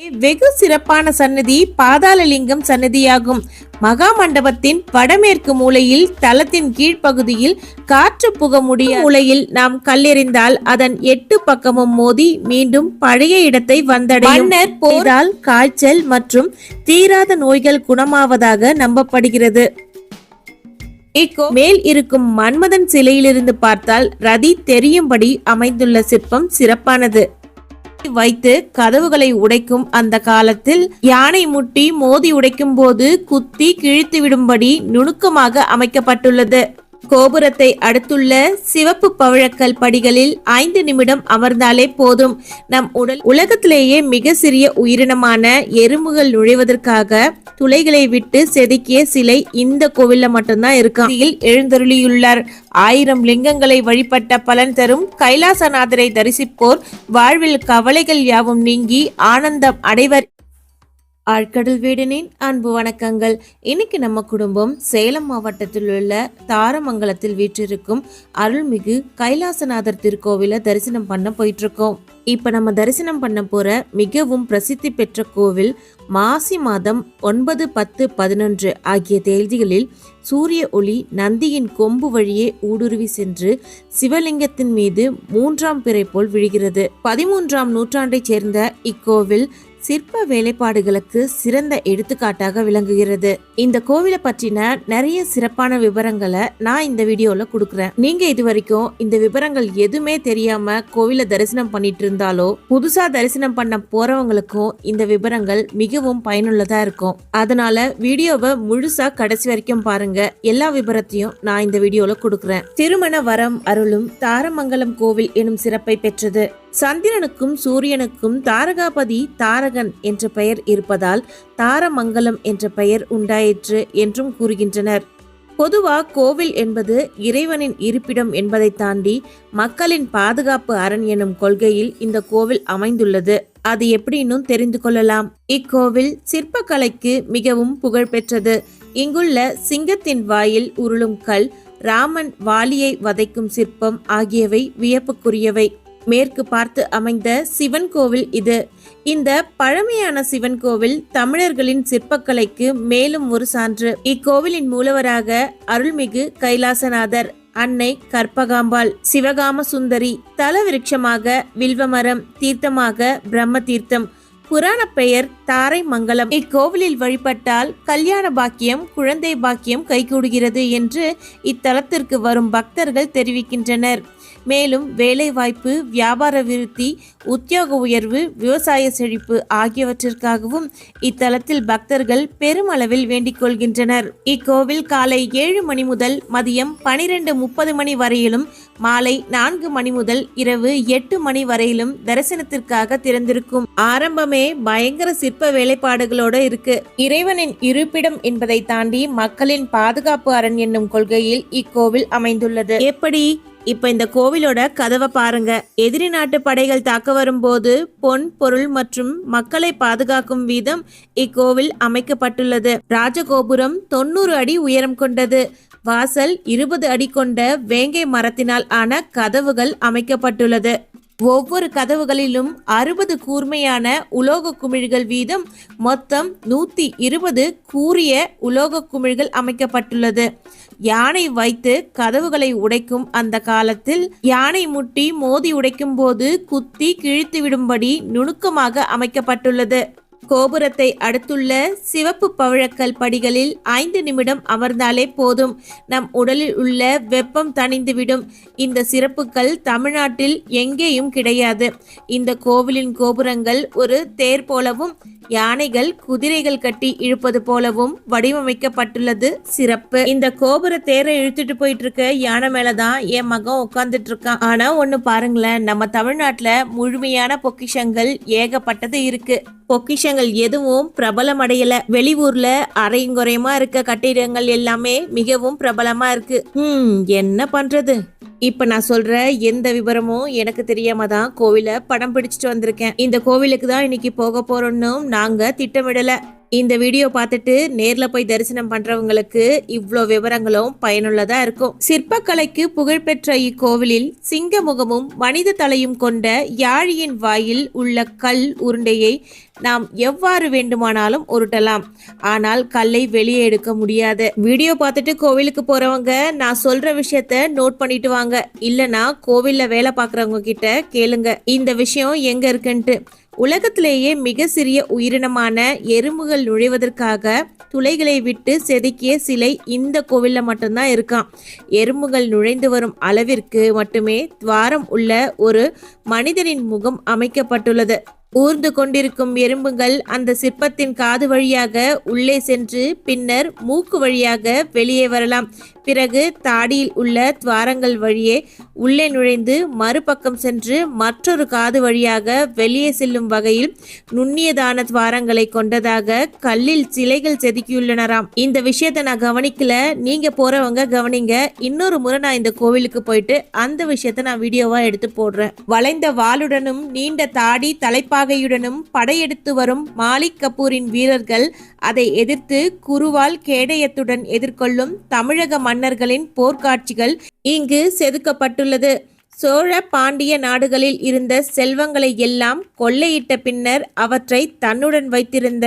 வெகு சிறப்பான சன்னதி பாதாளலிங்கம் சன்னதியாகும். மகா மண்டபத்தின் வடமேற்கு மூலையில் தளத்தின் கீழ்ப்பகுதியில் காற்று புக முடிய மூலையில் நாம் கல்லெறிந்தால் அதன் எட்டு பக்கமும் மோதி மீண்டும் பழைய இடத்தை வந்தடையும். போரால் காய்ச்சல் மற்றும் தீராத நோய்கள் குணமாவதாக நம்பப்படுகிறது. மேல் இருக்கும் மன்மதன் சிலையிலிருந்து பார்த்தால் ரதி தெரியும்படி அமைந்துள்ள சிற்பம் சிறப்பானது. வைத்து கதவுகளை உடைக்கும் அந்த காலத்தில் யானை முட்டி மோதி உடைக்கும் போது குத்தி கிழித்து விடும்படி நுணுக்கமாக அமைக்கப்பட்டுள்ளது. கோபுரத்தை அடுத்துள்ள சிவப்பு பவழக்கல் படிகளில் ஐந்து நிமிடம் அமர்ந்தாலே போதும். நம் உடல் உலகத்திலேயே மிக சிறிய உயிரினமான எறும்புகள் நுழைவதற்காக துளைகளை விட்டு செதுக்கிய சிலை இந்த கோவில்ல மட்டும்தான் இருக்கும் எழுந்தருளியுள்ளார். ஆயிரம் லிங்கங்களை வழிபட்ட பலன் தரும் கைலாசநாதரை தரிசிப்போர். வாழ்வில் கவலைகள் யாவும் நீங்கி ஆனந்தம் அடைவர். ஆழ்கடல் வீடனின் அன்பு வணக்கங்கள். இன்னைக்கு நம்ம குடும்பம் சேலம் மாவட்டத்தில் உள்ள தாரமங்கலத்தில் வீற்றிருக்கும் அருள்மிகு கைலாசநாதர் திருக்கோவிலை தரிசனம் பண்ண போயிட்டுருக்கோம். இப்போ நம்ம தரிசனம் பண்ண போகிற மிகவும் பிரசித்தி பெற்ற கோவில் மாசி மாதம் ஒன்பது பத்து பதினொன்று ஆகிய தேதிகளில் சூரிய ஒளி நந்தியின் கொம்பு வழியே ஊடுருவி சென்று சிவலிங்கத்தின் மீது மூன்றாம் பிறை போல் விழுகிறது. பதிமூன்றாம் நூற்றாண்டைச் சேர்ந்த இக்கோவில் சிற்ப வேலைப்பாடுகளுக்கு சிறந்த எடுத்துக்காட்டாக விளங்குகிறது. இந்த கோவிலை பற்றின நிறைய சிறப்பான விவரங்களை நான் இந்த வீடியோல கொடுக்குறேன். நீங்க இது வரைக்கும் இந்த விவரங்கள் எதுவுமே தெரியாம கோவிலை தரிசனம் பண்ணிட்டு இருந்தாலோ புதுசா தரிசனம் பண்ண போறவங்களுக்கும் இந்த விவரங்கள் மிகவும் பயனுள்ளதா இருக்கும். அதனால வீடியோவை முழுசா கடைசி வரைக்கும் பாருங்க. எல்லா விவரத்தையும் நான் இந்த வீடியோல கொடுக்குறேன். திருமண வரம் அருளும் தாரமங்கலம் கோவில் எனும் சிறப்பை பெற்றது. சந்திரனுக்கும் சூரியனுக்கும் தாரகாபதி தாரகன் என்ற பெயர் இருப்பதால் தாரமங்கலம் என்ற பெயர் உண்டாயிற்று என்றும் கூறுகின்றனர். பொதுவாக கோவில் என்பது இறைவனின் இருப்பிடம் என்பதை தாண்டி மக்களின் பாதுகாப்பு அரண் எனும் கொள்கையில் இந்த கோவில் அமைந்துள்ளது. அது எப்படின்னு தெரிந்து கொள்ளலாம். இக்கோவில் சிற்பக்கலைக்கு மிகவும் புகழ்பெற்றது இங்குள்ள சிங்கத்தின் வாயில் உருளும் கல் ராமன் வாலியை வதைக்கும் சிற்பம் ஆகியவை வியப்புக்குரியவை. மேற்கு பார்த்து அமைந்த சிவன் கோவில் இது. இந்த பழமையான சிவன் கோவில் தமிழர்களின் சிற்பக்கலைக்கு மேலும் ஒரு சான்று. இக்கோவிலின் மூலவராக அருள்மிகு கைலாசநாதர் அன்னை கற்பகாம்பாள் சிவகாம சுந்தரி தல விருட்சமாக வில்வமரம் தீர்த்தமாக பிரம்ம தீர்த்தம் புராண பெயர் தாரை மங்கலம் இக்கோவிலில் வழிபட்டால் கல்யாண பாக்கியம் குழந்தை பாக்கியம் கைகூடுகிறது என்று இத்தலத்திற்கு வரும் பக்தர்கள் தெரிவிக்கின்றனர். மேலும் வேலைவாய்ப்பு வியாபார விருத்தி உத்தியோக உயர்வு விவசாய செழிப்பு ஆகியவற்றிற்காகவும் இத்தலத்தில் பக்தர்கள் பெருமளவில் வேண்டிக் கொள்கின்றனர். இக்கோவில் காலை ஏழு மணி முதல் மதியம் பனிரெண்டு முப்பது மணி வரையிலும் மாலை நான்கு மணி முதல் இரவு எட்டு மணி வரையிலும் தரிசனத்திற்காக திறந்திருக்கும். ஆரம்பமே பயங்கர சிற்ப வேலைப்பாடுகளோட இருக்கு. இறைவனின் இருப்பிடம் என்பதை தாண்டி மக்களின் பாதுகாப்பு அரண் என்னும் கொள்கையில் இக்கோவில் அமைந்துள்ளது. எப்படி? இப்ப இந்த கோவிலோட கதவை பாருங்க. எதிரி நாட்டு படைகள் தாக்க வரும்போது பொன் பொருள் மற்றும் மக்களை பாதுகாக்கும் விதம் இக்கோவில் அமைக்கப்பட்டுள்ளது. ராஜகோபுரம் தொண்ணூறு அடி உயரம் கொண்டது. வாசல் இருபது அடி கொண்ட வேங்கை மரத்தினால் ஆன கதவுகள் அமைக்கப்பட்டுள்ளது. ஒவ்வொரு கதவுகளிலும் அறுபது கூர்மையான உலோக குமிழ்கள் வீதம் மொத்தம் நூத்தி இருபது கூரிய உலோக குமிழ்கள் அமைக்கப்பட்டுள்ளது. யானை வைத்து கதவுகளை உடைக்கும் அந்த காலத்தில் யானை முட்டி மோதி உடைக்கும் போது குத்தி கிழித்து விடும்படி நுணுக்கமாக அமைக்கப்பட்டுள்ளது. கோபுரத்தை அடுத்துள்ள சிவப்பு பவழக்கல் படிகளில் ஐந்து நிமிடம் அமர்ந்தாலே போதும். நம் உடலில் உள்ள வெப்பம் தணிந்துவிடும். இந்த சிறப்புகள் தமிழ்நாட்டில் எங்கேயும் கிடையாது. இந்த கோவிலின் கோபுரங்கள் ஒரு தேர் போலவும் யானைகள் குதிரைகள் கட்டி இழுப்பது போலவும் வடிவமைக்கப்பட்டுள்ளது சிறப்பு. இந்த கோபுர தேரை இழுத்துட்டு போயிட்டு இருக்க யானை மேலதான் என் மகன் உட்கார்ந்துட்டு இருக்கான் ஆனா ஒண்ணு பாருங்களேன் நம்ம தமிழ்நாட்டுல முழுமையான பொக்கிஷங்கள் ஏகப்பட்டது இருக்கு. பொக்கிஷங்கள் எதுவும் பிரபலமடையல. வெளியூர்ல அரைங்குறையமா இருக்க கட்டிடங்கள் எல்லாமே மிகவும் பிரபலமா இருக்கு. ஹம் என்ன பண்றது? இப்ப நான் சொல்ற எந்த விவரமும் எனக்கு தெரியாம தான் கோவில படம் பிடிச்சிட்டு வந்திருக்கேன். இந்த கோவிலுக்கு தான் இன்னைக்கு போக போறோம்னு நாங்க திட்டமிடல. இந்த வீடியோ பார்த்துட்டு நேர்ல போய் தரிசனம் பண்றவங்களுக்கு இவ்வளோ விவரங்களும் பயனுள்ளதா இருக்கும். சிற்பக்கலைக்கு புகழ்பெற்ற இக்கோவிலில் சிங்க முகமும் மனித தலையும் கொண்ட யாழியின் வாயில் உள்ள கல் உருண்டையை நாம் எவ்வாறு வேண்டுமானாலும் உருட்டலாம். ஆனால் கல்லை வெளியே எடுக்க முடியாது. வீடியோ பார்த்துட்டு கோவிலுக்கு போறவங்க நான் சொல்ற விஷயத்த நோட் பண்ணிட்டு வாங்க. இல்லனா கோவில்ல வேலை பார்க்குறவங்க கிட்ட கேளுங்க. இந்த விஷயம் எங்க இருக்குன்ட்டு. உலகத்திலேயே மிக சிறிய உயிரினமான எறும்புகள் நுழைவதற்காக துளைகளை விட்டு செதுக்கிய சிலை இந்த கோவிலில் மட்டும்தான் இருக்கான் எறும்புகள் நுழைந்து வரும் அளவிற்கு மட்டுமே துவாரம் உள்ள ஒரு மனிதனின் முகம் அமைக்கப்பட்டுள்ளது. ஊர்ந்து கொண்டிருக்கும் எறும்புகள் அந்த சிற்பத்தின் காது வழியாக உள்ளே சென்று பின்னர் மூக்கு வழியாக வெளியே வரலாம். பிறகு தாடியில் உள்ள துவாரங்கள் வழியே உள்ளே நுழைந்து மறுபக்கம் சென்று மற்றொரு காது வழியாக வெளியே செல்லும் வகையில் நுண்ணியதான துவாரங்களை கொண்டதாக கல்லில் சிலைகள் செதுக்கியுள்ளனராம். இந்த விஷயத்தை நான் கவனிக்கல. நீங்க போறவங்க கவனிங்க. இன்னொரு முறை நான் இந்த கோவிலுக்கு போயிட்டு அந்த விஷயத்த நான் வீடியோவா எடுத்து போடுறேன். வளைந்த வாளுடனும் நீண்ட தாடி பதாகையுடனும் படையெடுத்து வரும் மாலிக் கபூரின் வீரர்கள் அதை எதிர்த்து குருவால் கேடயத்துடன் எதிர்கொள்ளும் தமிழக மன்னர்களின் போர்க்காட்சிகள் இங்கு செதுக்கப்பட்டுள்ளது. சோழ பாண்டிய நாடுகளில் இருந்த செல்வங்களை எல்லாம் கொள்ளையிட்ட பின்னர் அவற்றை தன்னுடன் வைத்திருந்த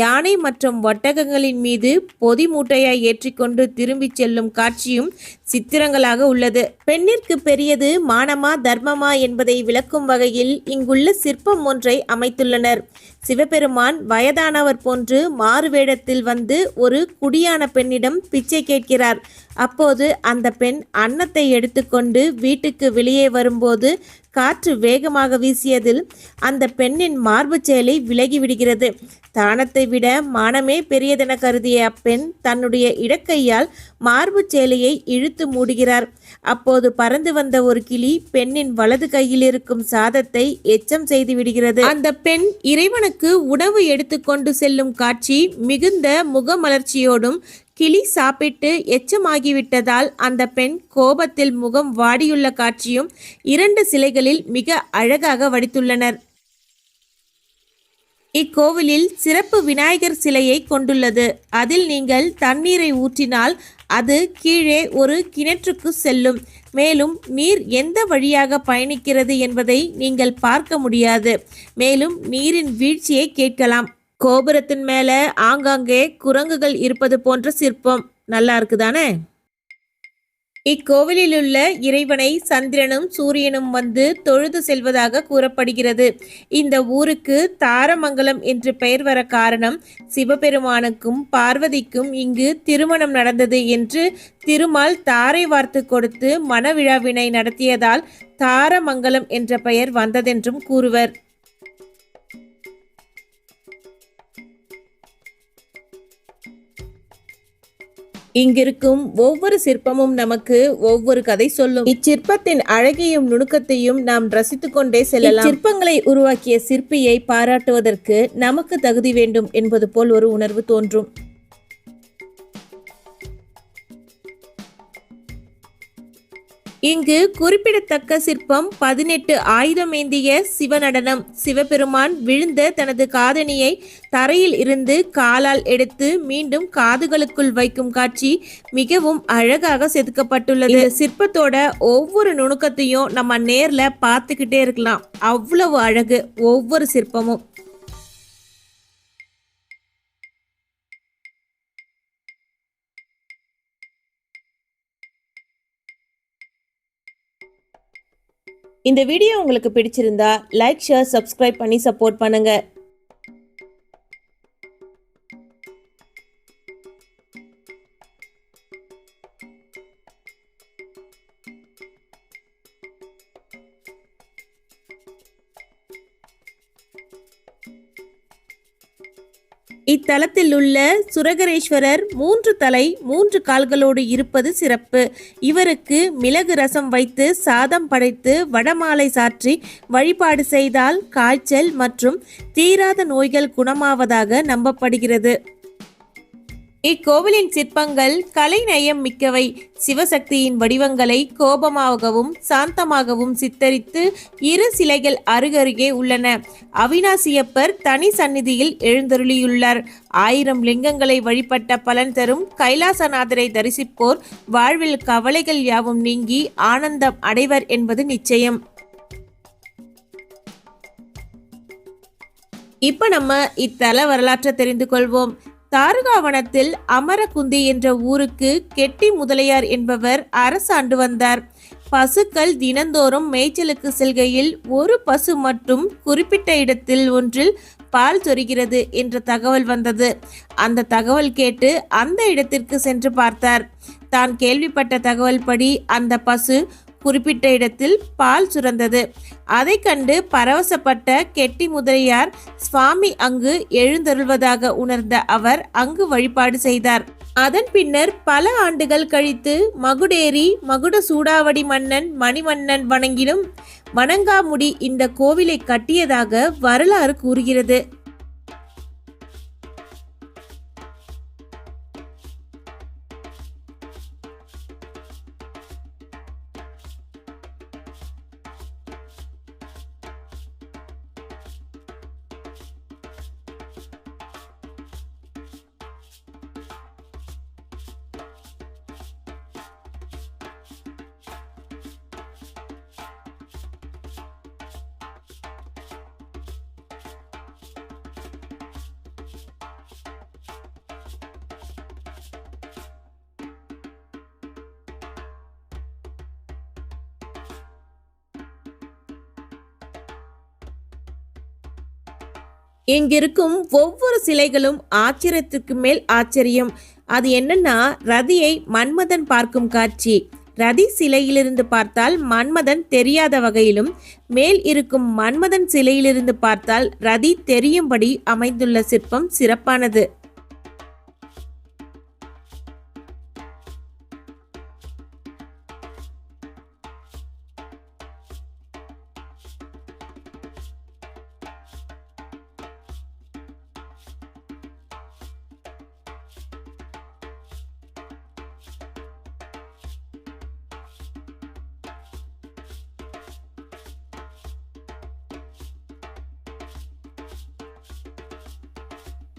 யானை மற்றும் ஒட்டகங்களின் மீது பொதி மூட்டையாய் ஏற்றிக்கொண்டு திரும்பிச் செல்லும் காட்சியும் சித்திரங்களாக உள்ளது. பெண்ணிற்கு பெரியது மானமா தர்மமா என்பதை விளக்கும் வகையில் இங்குள்ள சிற்பம் ஒன்றை அமைத்துள்ளனர். சிவபெருமான் வயதானவர் போன்று மாறுவேடத்தில் வந்து ஒரு குடியான பெண்ணிடம் பிச்சை கேட்கிறார். அப்போது அந்த பெண் அன்னத்தை எடுத்துக்கொண்டு வீட்டுக்கு வெளியே வரும்போது காற்று வேகமாக வீசியதில் அந்த பெண்ணின் மார்பு செயலை விலகி விடுகிறது தானத்தை விட மானமே பெரியதென கருதிய அப்பெண் தன்னுடைய இடக்கையால் மார்பு சேலையை இழுத்து மூடுகிறார். அப்போது பறந்து வந்த ஒரு கிளி பெண்ணின் வலது கையில் இருக்கும் சாதத்தை எச்சம் செய்து விடுகிறது. அந்த பெண் இறைவனுக்கு உணவு எடுத்துக்கொண்டு செல்லும் காட்சி மிகுந்த முகமலர்ச்சியோடும் கிளி சாப்பிட்டு எச்சமாகிவிட்டதால் அந்த பெண் கோபத்தில் முகம் வாடியுள்ள காட்சியும் இரண்டு சிலைகளில் மிக அழகாக வடித்துள்ளனர். இக்கோவிலில் சிறப்பு விநாயகர் சிலையை கொண்டுள்ளது. அதில் நீங்கள் தண்ணீரை ஊற்றினால் அது கீழே ஒரு கிணற்றுக்கு செல்லும். மேலும் நீர் எந்த வழியாக பயணிக்கிறது என்பதை நீங்கள் பார்க்க முடியாது. மேலும் நீரின் வீழ்ச்சியை கேட்கலாம். கோபுரத்தின் மேல ஆங்காங்கே குரங்குகள் இருப்பது போன்ற சிற்பம். நல்லா இருக்குதானே? இக்கோவிலில் உள்ள இறைவனை சந்திரனும் சூரியனும் வந்து தொழுது செல்வதாக கூறப்படுகிறது. இந்த ஊருக்கு தாரமங்கலம் என்று பெயர் வர காரணம் சிவபெருமானுக்கும் பார்வதிக்கும் இங்கு திருமணம் நடந்தது என்று திருமால் தாரை வார்த்து கொடுத்து மணவிழாவினை நடத்தியதால் தாரமங்கலம் என்ற பெயர் வந்ததென்றும் கூறுவர். இங்கிருக்கும் ஒவ்வொரு சிற்பமும் நமக்கு ஒவ்வொரு கதை சொல்லும். இச்சிற்பத்தின் அழகையும் நுணுக்கத்தையும் நாம் ரசித்துக் கொண்டே செல்லலாம். சிற்பங்களை உருவாக்கிய சிற்பியை பாராட்டுவதற்கு நமக்கு தகுதி வேண்டும் என்பது போல் ஒரு உணர்வு தோன்றும். இங்கு குறிப்பிடத்தக்க சிற்பம் பதினெட்டு ஆயுதம் ஏந்திய சிவநடனம். சிவபெருமான் விழுந்த தனது காதணியை தரையில் இருந்து காலால் எடுத்து மீண்டும் காதுகளுக்குள் வைக்கும் காட்சி மிகவும் அழகாக செதுக்கப்பட்டுள்ளது. சிற்பத்தோட ஒவ்வொரு நுணுக்கத்தையும் நம்ம நேர்ல பார்த்துக்கிட்டே இருக்கலாம். அவ்வளவு அழகு ஒவ்வொரு சிற்பமும். இந்த வீடியோ உங்களுக்கு பிடிச்சிருந்தா லைக் ஷேர் சப்ஸ்கிரைப் பண்ணி சப்போர்ட் பண்ணுங்க. இத்தலத்தில் உள்ள சுரகரேஸ்வரர் மூன்று தலை மூன்று கால்களோடு இருப்பது சிறப்பு. இவருக்கு மிளகு ரசம் வைத்து சாதம் படைத்து வடமாலை சாற்றி வழிபாடு செய்தால் காய்ச்சல் மற்றும் தீராத நோய்கள் குணமாவதாக நம்பப்படுகிறது. இக்கோவிலின் சிற்பங்கள் கலைநயம் மிக்கவை. சிவசக்தியின் வடிவங்களை கோபமாகவும் சாந்தமாகவும் சித்தரித்து இரு சிலைகள் அருகருகே உள்ளன. அவினாசியப்பர் தனி சந்நிதியில் எழுந்தருளியுள்ளார். ஆயிரம் லிங்கங்களை வழிபட்ட பலன் தரும் கைலாசநாதரை தரிசிப்போர். வாழ்வில் கவலைகள் யாவும் நீங்கி ஆனந்தம் அடைவர் என்பது நிச்சயம். இப்ப நம்ம இத்தல வரலாற்றை தெரிந்து கொள்வோம். தாரகாவனத்தில் அமரகுந்தி என்ற ஊருக்கு கெட்டி முதலியார் என்பவர் அரசாண்டு வந்தார். பசுக்கள் தினந்தோறும் மேய்ச்சலுக்கு செல்கையில் ஒரு பசு மட்டும் குறிப்பிட்ட இடத்தில் ஒன்றில் பால் சொரிகிறது என்ற தகவல் வந்தது. அந்த தகவல் கேட்டு அந்த இடத்திற்கு சென்று பார்த்தார். தான் கேள்விப்பட்ட தகவல் படி அந்த பசு குறிப்பிட்ட இடத்தில் பால் சுரந்தது. அதை கண்டு பரவசப்பட்ட கெட்டி முதலியார் சுவாமி அங்கு எழுந்தருள்வதாக உணர்ந்த அவர் அங்கு வழிபாடு செய்தார். அதன் பின்னர் பல ஆண்டுகள் கழித்து மகுடேரி மகுட சூடாவடி மன்னன் மணிமன்னன் வணங்கிலும் வணங்காமுடி இந்த கோவிலை கட்டியதாக வரலாறு கூறுகிறது. இங்கிருக்கும் ஒவ்வொரு சிலைகளும் ஆச்சரியத்துக்கு மேல் ஆச்சரியம். அது என்னன்னா ரதியை மன்மதன் பார்க்கும் காட்சி. ரதி சிலையிலிருந்து பார்த்தால் மன்மதன் தெரியாத வகையிலும் மேல் இருக்கும் மன்மதன் சிலையிலிருந்து பார்த்தால் ரதி தெரியும்படி அமைந்துள்ள சிற்பம் சிறப்பானது.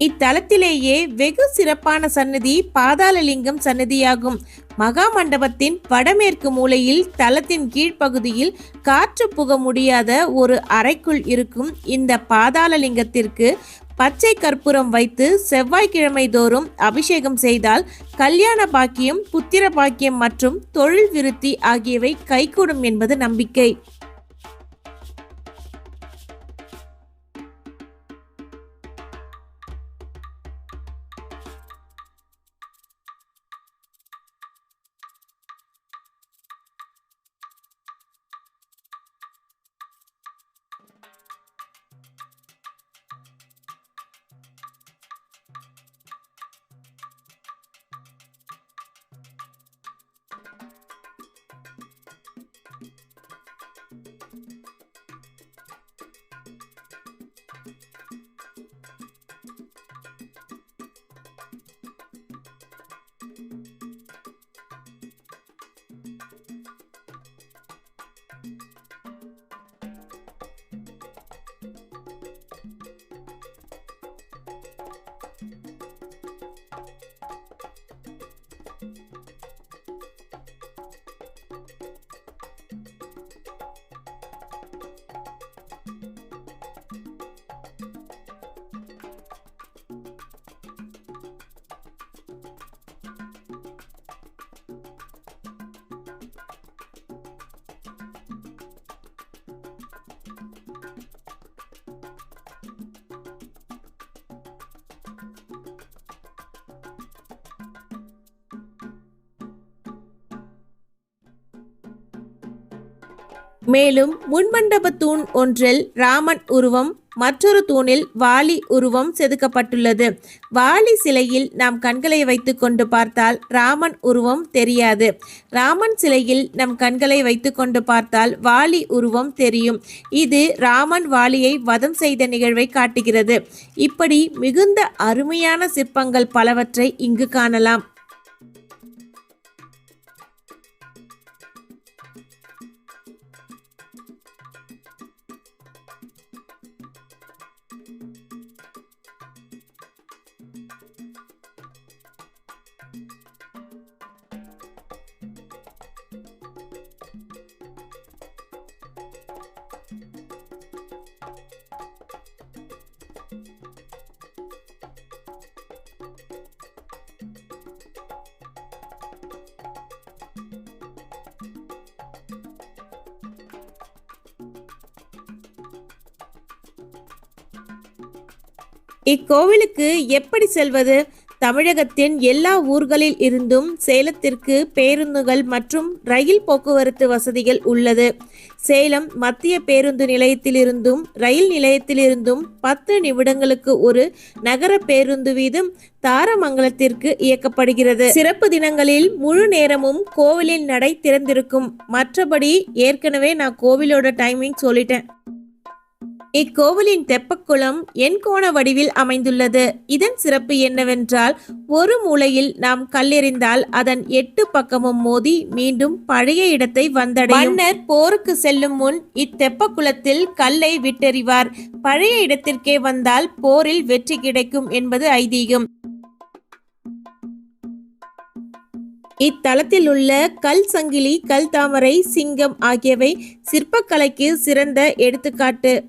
இத்தலத்திலேயே வெகு சிறப்பான சன்னதி பாதாளலிங்கம் சன்னதியாகும். மகா மண்டபத்தின் வடமேற்கு மூலையில் தலத்தின் கீழ்ப்பகுதியில் காற்று புக முடியாத ஒரு அறைக்குள் இருக்கும் இந்த பாதாளலிங்கத்திற்கு பச்சை கற்பூரம் வைத்து செவ்வாய்க்கிழமை தோறும் அபிஷேகம் செய்தால் கல்யாண பாக்கியம் புத்திர பாக்கியம் மற்றும் தொழில் விருத்தி ஆகியவை கைகூடும் என்பது நம்பிக்கை. மேலும் முன்மண்டப தூண் ஒன்றில் ராமன் உருவம் மற்றொரு தூணில் வாலி உருவம் செதுக்கப்பட்டுள்ளது. வாலி சிலையில் நாம் கண்களை வைத்துக்கொண்டு பார்த்தால் ராமன் உருவம் தெரியாது. ராமன் சிலையில் நம் கண்களை வைத்துக்கொண்டு பார்த்தால் வாலி உருவம் தெரியும். இது ராமன் வாலியை வதம் செய்த நிகழ்வை காட்டுகிறது. இப்படி மிகுந்த அருமையான சிற்பங்கள் பலவற்றை இங்கு காணலாம். இக்கோவிலுக்கு எப்படி செல்வது? தமிழகத்தின் எல்லா ஊர்களில் இருந்தும் சேலத்திற்கு பேருந்துகள் மற்றும் ரயில் போக்குவரத்து வசதிகள் உள்ளது. சேலம் மத்திய பேருந்து நிலையத்திலிருந்தும் ரயில் நிலையத்திலிருந்தும் பத்து நிமிடங்களுக்கு ஒரு நகர பேருந்து வீதம் தாரமங்கலத்திற்கு இயக்கப்படுகிறது. சிறப்பு தினங்களில் முழு நேரமும் கோவிலில் நடை திறந்திருக்கும். மற்றபடி ஏற்கனவே நான் கோவிலோட டைமிங் சொல்லிட்டேன். இக்கோவிலின் தெப்பக்குளம் எண்கோண வடிவில் அமைந்துள்ளது. இதன் சிறப்பு என்னவென்றால் ஒரு மூலையில் நாம் கல்லெறிந்தால் அதன் எட்டு பக்கமும் மோதி மீண்டும் பழைய இடத்தை வந்தடையும். மன்னர் போருக்கு செல்லும் முன் இத்தெப்பக்குளத்தில் கல்லை விட்டெறிவார். பழைய இடத்திற்கே வந்தால் போரில் வெற்றி கிடைக்கும் என்பது ஐதீகம். இத்தலத்தில் உள்ள கல் சங்கிலி கல் தாமரை சிங்கம் ஆகியவை சிற்பக்கலைக்கு சிறந்த எடுத்துக்காட்டு.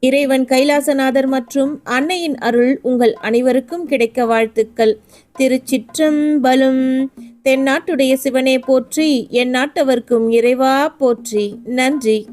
இறைவன் கைலாசநாதர் மற்றும் அன்னையின் அருள் உங்கள் அனைவருக்கும் கிடைக்க வாழ்த்துக்கள். திருச்சிற்றம்பலும் தென்னாட்டுடைய சிவனே போற்றி என் நாட்டவர்க்கும் இறைவா போற்றி. நன்றி.